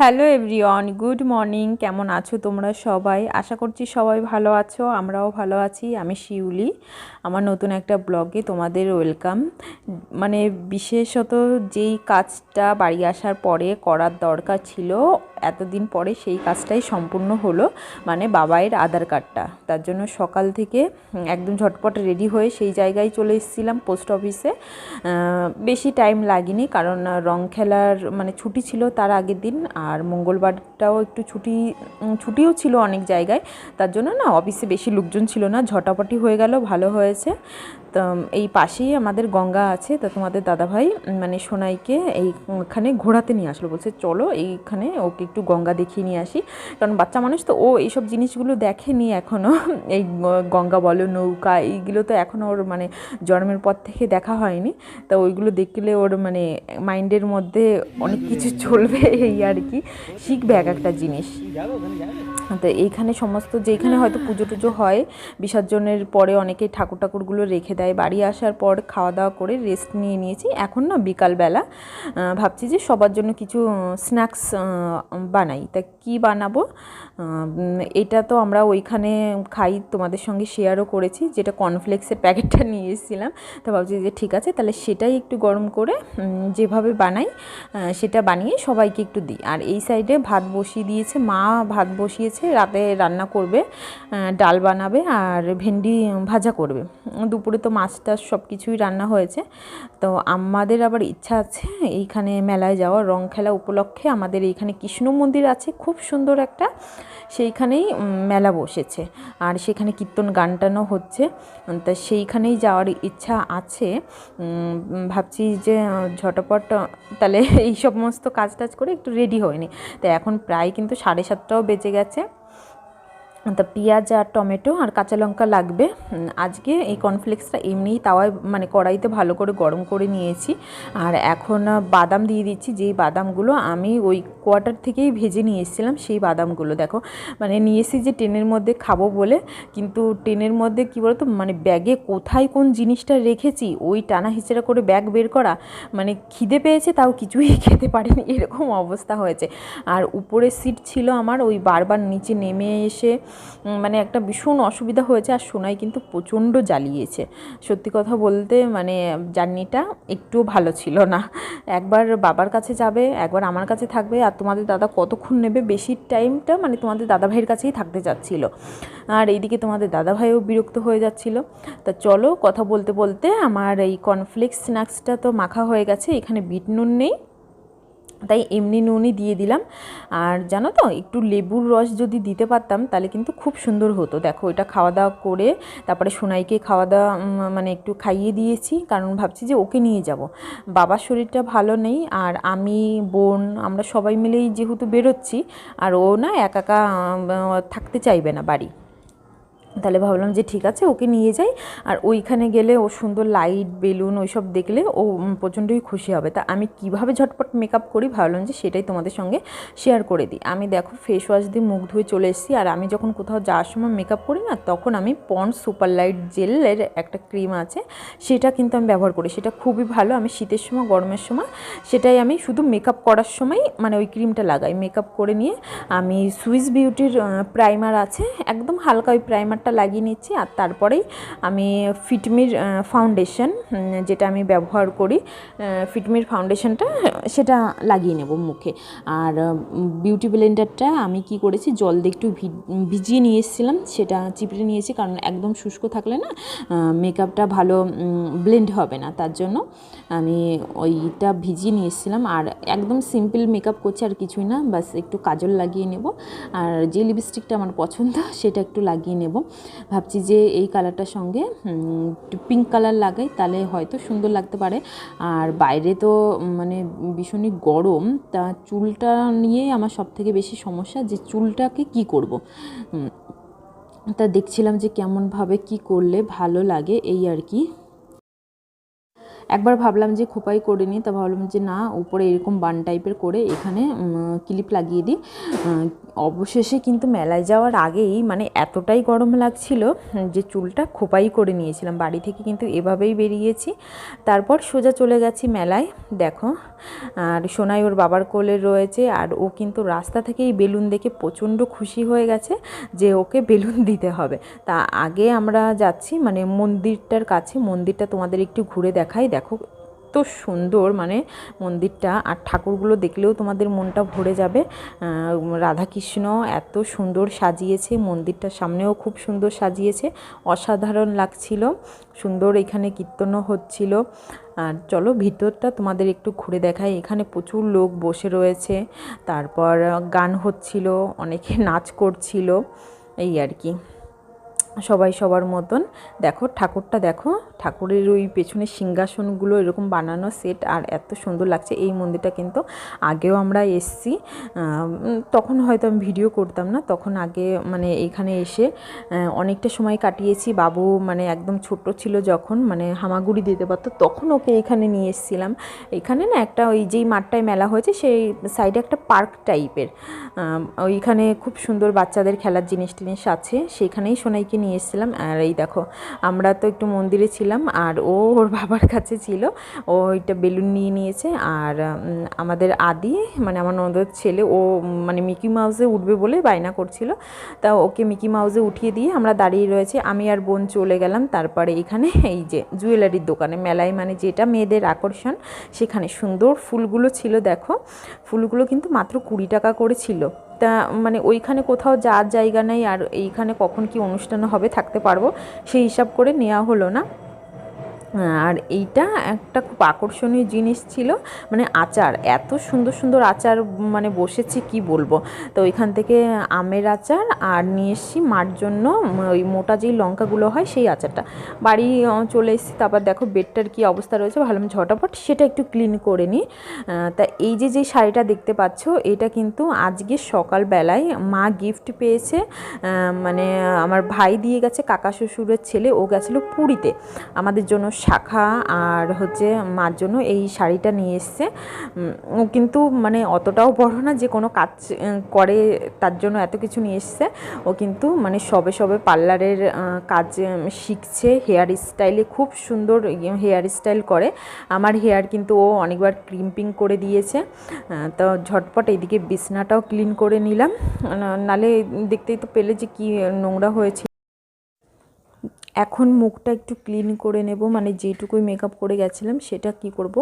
Hello everyone good morning কেমন আছো তোমরা সবাই? আশা করছি সবাই ভালো আছো, আমরাও ভালো আছি, আমি শিউলি। আমার নতুন একটা ব্লগে তোমাদের ওয়েলকাম। মানে বিশেষত যেই কাজটা বাড়ি আসার পরে করার দরকার ছিল, এতদিন পরে সেই কাজটাই সম্পূর্ণ হলো মানে বাবাইয়ের আধার কার্ডটা। তার জন্য সকাল থেকে একদম ঝটপট রেডি হয়ে সেই জায়গায় চলে এসেছিলাম পোস্ট অফিসে বেশি টাইম লাগেনি, কারণ রং খেলার মানে ছুটি ছিল তার আগের দিন আর মঙ্গলবারটাও একটু ছুটি ছুটিও ছিল অনেক জায়গায়। তার জন্য না অফিসে বেশি লোকজন ছিল না, ঝটাপটি হয়ে গেল, ভালো হয়েছে। তো এই পাশেই আমাদের গঙ্গা আছে। তো, তোমাদের দাদাভাই মানে সোনাইকে এইখানে ঘোরাতে নিয়ে আসলো। বলছে, চলো এইখানে ওকে একটু গঙ্গা দেখিয়ে নিয়ে আসি। কারণ বাচ্চা মানুষ তো, ও এইসব জিনিসগুলো দেখেনি এখনও এই গঙ্গা বলো, নৌকা, এইগুলো তো এখনও ওর মানে জন্মের পর থেকে দেখা হয়নি। তা, ওইগুলো দেখলে ওর মানে মাইন্ডের মধ্যে অনেক কিছু চলবে এই আর কি। শিখবে এক একটা জিনিস। তো এইখানে সমস্ত যেখানে হয়তো পুজো টুজো হয়, বিসর্জনের পরে অনেকে ঠাকুর ঠাকুরগুলো রেখে দেয়। বাড়ি আসার পর খাওয়া দাওয়া করে রেস্ট নিয়ে নিয়েছি। এখন না বিকালবেলা ভাবছি যে সবার জন্য কিছু স্ন্যাক্স বানাই। তা কি বানাবো? এটা তো আমরা ওইখানে খাই, তোমাদের সঙ্গে শেয়ারও করেছি, যেটা কর্নফ্লেক্সের প্যাকেটটা নিয়ে এসেছিলাম। তা ভাবছি যে ঠিক আছে, তাহলে সেটাই একটু গরম করে যেভাবে বানাই সেটা বানিয়ে সবাইকে একটু দিই। আর এই সাইডে ভাত বসিয়ে দিয়েছে, মা ভাত বসিয়েছে, রাতে রান্না করবে ডাল বানাবে আর ভেন্ডি ভাজা করবে। দুপুরে তো মাছ টাছ সব কিছুই রান্না হয়েছে। তো আমাদের আবার ইচ্ছা আছে এইখানে মেলায় যাওয়া রং খেলা উপলক্ষে আমাদের এইখানে কৃষ্ণ মন্দির আছে, খুব সুন্দর একটা। সেইখানেই মেলা বসেছে আর সেখানে কীর্তন গান টানও হচ্ছে। তা সেইখানেই যাওয়ার ইচ্ছা আছে। ভাবছি যে ঝটপট, তাহলে এই সমস্ত কাজ টাজ করে একটু রেডি হয়নি। তো এখন প্রায় কিন্তু সাড়ে সাতটাও বেজে গেছে। তা পেঁয়াজ আর টমেটো আর কাঁচা লঙ্কা লাগবে। আজকে এই কর্নফ্লেক্সটা এমনিই তাওয়ায় মানে কড়াইতে ভালো করে গরম করে নিয়েছি। আর এখন বাদাম দিয়ে দিচ্ছি। যেই বাদামগুলো আমি ওই কোয়ার্টার থেকেই ভেজে নিয়ে এসেছিলাম, সেই বাদামগুলো দেখো। মানে নিয়ে যে ট্রেনের মধ্যে খাব বলে, কিন্তু ট্রেনের মধ্যে কী বলতো মানে ব্যাগে কোথায় কোন জিনিসটা রেখেছি, ওই টানা হিচড়া করে ব্যাগ বের করা মানে খিদে পেয়েছে, তাও কিছুই খেতে পারিনি, এরকম অবস্থা হয়েছে। আর উপরের সিট ছিল আমার, ওই বারবার নিচে নেমে এসে মানে একটা ভীষণ অসুবিধা হয়েছে আর সোনাই কিন্তু প্রচণ্ড জ্বালিয়েছে। সত্যি কথা বলতে মানে জার্নিটা একটুও ভালো ছিল না। একবার বাবার কাছে যাবে, একবার আমার কাছে থাকবে আর তোমাদের দাদা কতক্ষণ নেবে বেশি টাইমটা মানে তোমাদের দাদা ভাইয়ের কাছেই থাকতে চাচ্ছিল। আর এইদিকে তোমাদের দাদা ভাইও বিরক্ত হয়ে যাচ্ছিল। তা চলো কথা বলতে বলতে আমার এই কর্নফ্লেক্স স্ন্যাক্সটা তো মাখা হয়ে গেছে, এখানে বিট নুন নেই। তাই এমনি নুনই দিয়ে দিলাম। আর জানো তো, একটু লেবুর রস যদি দিতে পারতাম, তাহলে কিন্তু খুব সুন্দর হতো। দেখো, এটা খাওয়া দাওয়া করে তারপরে সোনাইকে খাওয়া দাওয়া মানে একটু খাইয়ে দিয়েছি, কারণ ভাবছি যে ওকে নিয়ে যাব। বাবার শরীরটা ভালো নেই, আর আমি, বোন, আমরা সবাই মিলেই যেহেতু বেরোচ্ছি, আর ও না একা একা থাকতে চাইবে না বাড়ি। তাহলে ভাবলাম যে ঠিক আছে, ওকে নিয়ে যাই। আর ওইখানে গেলে ও সুন্দর লাইট বেলুন ওইসব দেখলে ও প্রচণ্ডই খুশি হবে। তা আমি কীভাবে ঝটপট মেকআপ করি ভাবলাম যে সেটাই তোমাদের সঙ্গে শেয়ার করে দিই। আমি দেখো ফেস ওয়াশ দিয়ে মুখ ধুয়ে চলে এসেছি আর আমি যখন কোথাও যাওয়ার সময় মেকআপ করি না, তখন আমি পন্ড সুপার লাইট জেলের একটা ক্রিম আছে, সেটা কিন্তু আমি ব্যবহার করি। সেটা খুবই ভালো। আমি শীতের সময়, গরমের সময় সেটাই আমি শুধু মেকআপ করার সময় মানে ওই ক্রিমটা লাগাই। মেকআপ করে নিয়ে আমি সুইস বিউটির প্রাইমার আছে, একদম হালকা ওই প্রাইমারটা একটা লাগিয়ে নিচ্ছি আর তারপরেই আমি ফিটমির ফাউন্ডেশন যেটা আমি ব্যবহার করি ফিটমির ফাউন্ডেশনটা সেটা লাগিয়ে নেব মুখে। আর বিউটি ব্লেন্ডারটা আমি কি করেছি, জল দিয়ে একটু ভিজিয়ে নিয়ে এসেছিলাম, সেটা চিপড়ে নিয়েছি কারণ একদম শুষ্ক থাকলে না মেকআপটা ভালো ব্লেন্ড হবে না, তার জন্য আমি ওইটা ভিজিয়ে নিয়ে এসেছিলাম। আর একদম সিম্পল মেকআপ করছি আর কিছুই না, বাস একটু কাজল লাগিয়ে নেব। আর যে লিপস্টিকটা আমার পছন্দ, সেটা একটু লাগিয়ে নেব। ভাবছি যে এই কালারটার সঙ্গে পিঙ্ক কালার লাগাই, তাহলে হয়তো সুন্দর লাগতে পারে। আর বাইরে তো মানে ভীষণই গরম, তা চুলটা নিয়ে আমার সব থেকে বেশি সমস্যা যে চুলটাকে কি করব। তা দেখছিলাম যে কেমনভাবে কি করলে ভালো লাগে, এই আর কি। একবার ভাবলাম যে খোপাই করে নিই, তা ভাবলাম যে না, উপরে এরকম বান টাইপের করে এখানে ক্লিপ লাগিয়ে দিই। অবশেষে কিন্তু মেলায় যাওয়ার আগেই মানে এতটাই গরম লাগছিল যে চুলটা খোপাই করে নিয়েছিলাম। বাড়ি থেকে কিন্তু এভাবেই বেরিয়েছি। তারপর সোজা চলে গেছি মেলায়। দেখো, আর সোনাই ওর বাবার কোলে রয়েছে, আর ও কিন্তু রাস্তা থেকেই বেলুন দেখে প্রচণ্ড খুশি হয়ে গেছে যে ওকে বেলুন দিতে হবে। তা আগে আমরা যাচ্ছি মানে মন্দিরটার কাছে, মন্দিরটা তোমাদের একটু ঘুরে দেখাই। দেখো, এত সুন্দর মানে মন্দিরটা। আর ঠাকুরগুলো দেখলেও তোমাদের মনটা ভরে যাবে। রাধাকৃষ্ণ এত সুন্দর সাজিয়েছে, মন্দিরটার সামনেও খুব সুন্দর সাজিয়েছে। অসাধারণ লাগছিল, সুন্দর এখানে কীর্তনও হচ্ছিল। আর চলো, ভিতরটা তোমাদের একটু ঘুরে দেখাই। এখানে প্রচুর লোক বসে রয়েছে, তারপর গান হচ্ছিল, অনেকে নাচ করছিল, এই আর কি। সবাই সবার মতন। দেখো, ঠাকুরটা দেখো, ঠাকুরের ওই পেছনে সিংহাসনগুলো এরকম বানানো সেট আর এত সুন্দর লাগছে। এই মন্দিরটা কিন্তু আগেও আমরা এসছি। তখন হয়তো আমি ভিডিও করতাম না। তখন আগে মানে এখানে এসে অনেকটা সময় কাটিয়েছি। বাবু মানে একদম ছোট ছিল যখন মানে হামাগুড়ি দিতে পারতো। তখন ওকে এখানে নিয়ে এসেছিলাম। এখানে না একটা ওই যেই মাঠটায় মেলা হয়েছে, সেই সাইডে একটা পার্ক টাইপের ওইখানে খুব সুন্দর বাচ্চাদের খেলার জিনিস টিনিস আছে। সেখানেই সোনাইকে নিয়ে এসেছিলাম। আর এই দেখো, আমরা তো একটু মন্দিরে ছিলাম আর ও ওর বাবার কাছে ছিল। ও ওইটা বেলুন নিয়ে নিয়েছে আর আমাদের আদি মানে আমার ননদের ছেলে, ও মানে মিকি মাউসে উঠবে বলে বায়না করছিল। তা ওকে মিকি মাউসে উঠিয়ে দিয়ে আমরা দাঁড়িয়ে রয়েছে। আমি আর বোন চলে গেলাম। তারপরে এখানে এই যে জুয়েলারির দোকানে, মেলায় মানে যেটা মেয়েদের আকর্ষণ, সেখানে সুন্দর ফুলগুলো ছিল, দেখো। ফুলগুলো কিন্তু মাত্র কুড়ি টাকা করে ছিল। তা মানে ওইখানে কোথাও যাওয়ার জায়গা নেই আর এইখানে কখন কি অনুষ্ঠান হবে থাকতে পারব, সেই হিসাব করে নেওয়া হলো না। আর এইটা একটা খুব আকর্ষণীয় জিনিস ছিল মানে আচার, এত সুন্দর সুন্দর আচার মানে বসেছে কি বলব? তো ওইখান থেকে আমের আচার আর নিয়ে এসেছি মার জন্য ওই মোটা যেই লঙ্কাগুলো হয় সেই আচারটা। বাড়ি চলে এসেছি, তারপর দেখো বেডটার কি অবস্থা রয়েছে ভালো ঝটাপট সেটা একটু ক্লিন করে নিই। তা এই যে যে শাড়িটা দেখতে পাচ্ছ, এটা কিন্তু আজকে সকালবেলায় মা গিফট পেয়েছে মানে আমার ভাই দিয়ে গেছে, কাকা শ্বশুরের ছেলে, ও গেছিল পুরীতে। আমাদের জন্য শাখা আর হচ্ছে মার জন্য এই শাড়িটা নিয়ে এসছে। ও কিন্তু মানে অতটাও বড় না যে কোনো কাজ করে তার জন্য এত কিছু নিয়ে এসছে। ও কিন্তু মানে সবে সবে পার্লারের কাজ শিখছে। হেয়ার স্টাইলে খুব সুন্দর হেয়ার স্টাইল করে। আমার হেয়ার কিন্তু ও অনেকবার ক্রিম্পিং করে দিয়েছে। তো ঝটপট এইদিকে বিছনাটাও ক্লিন করে নিলাম। নালে দেখতেই তো পেলে যে কি নোংরা হয়েছে। এখন মুখটা একটু ক্লিন করে নেব মানে যেটুকুই মেকআপ করে গেছিলাম সেটা কি করব?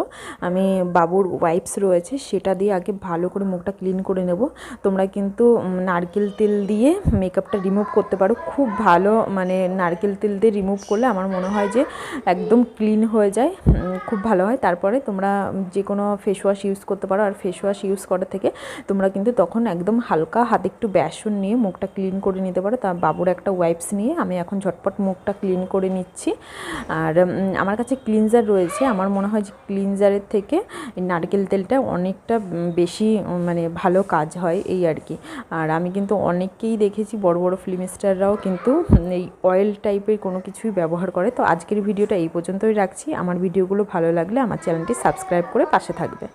আমি বাবুর ওয়াইপস রয়েছে, সেটা দিয়ে আগে ভালো করে মুখটা ক্লিন করে নেব। তোমরা কিন্তু নারকেল তেল দিয়ে মেকআপটা রিমুভ করতে পারো। খুব ভালো মানে নারকেল তেল দিয়ে রিমুভ করলে আমার মনে হয় যে একদম ক্লিন হয়ে যায় খুব ভালো হয়। তারপরে তোমরা যে কোনো ফেস ওয়াশ ইউজ করতে পারো, আর ফেস ওয়াশ ইউজ করার থেকে তোমরা কিন্তু তখন একদম হালকা হাতে একটু বেসন নিয়ে মুখটা ক্লিন করে নিতে পারো। তা বাবুর একটা ওয়াইপস নিয়ে আমি এখন ঝটপট মুখটা ক্লিন করে নিচ্ছি। আর আমার কাছে ক্লিনজার রয়েছে। আমার মনে হয় যে ক্লিনজারের থেকে নারকেল তেলটা অনেকটা বেশি মানে ভালো কাজ হয় এই আর কি। আর আমি কিন্তু অনেককেই দেখেছি, বড় বড় ফিল্ম স্টাররাও কিন্তু এই অয়েল টাইপের কোনো কিছুই ব্যবহার করে। তো আজকের ভিডিওটা এই পর্যন্তই রাখছি। আমার ভিডিওগুলো ভালো লাগলে আমার চ্যানেলটি সাবস্ক্রাইব করে পাশে থাকবে।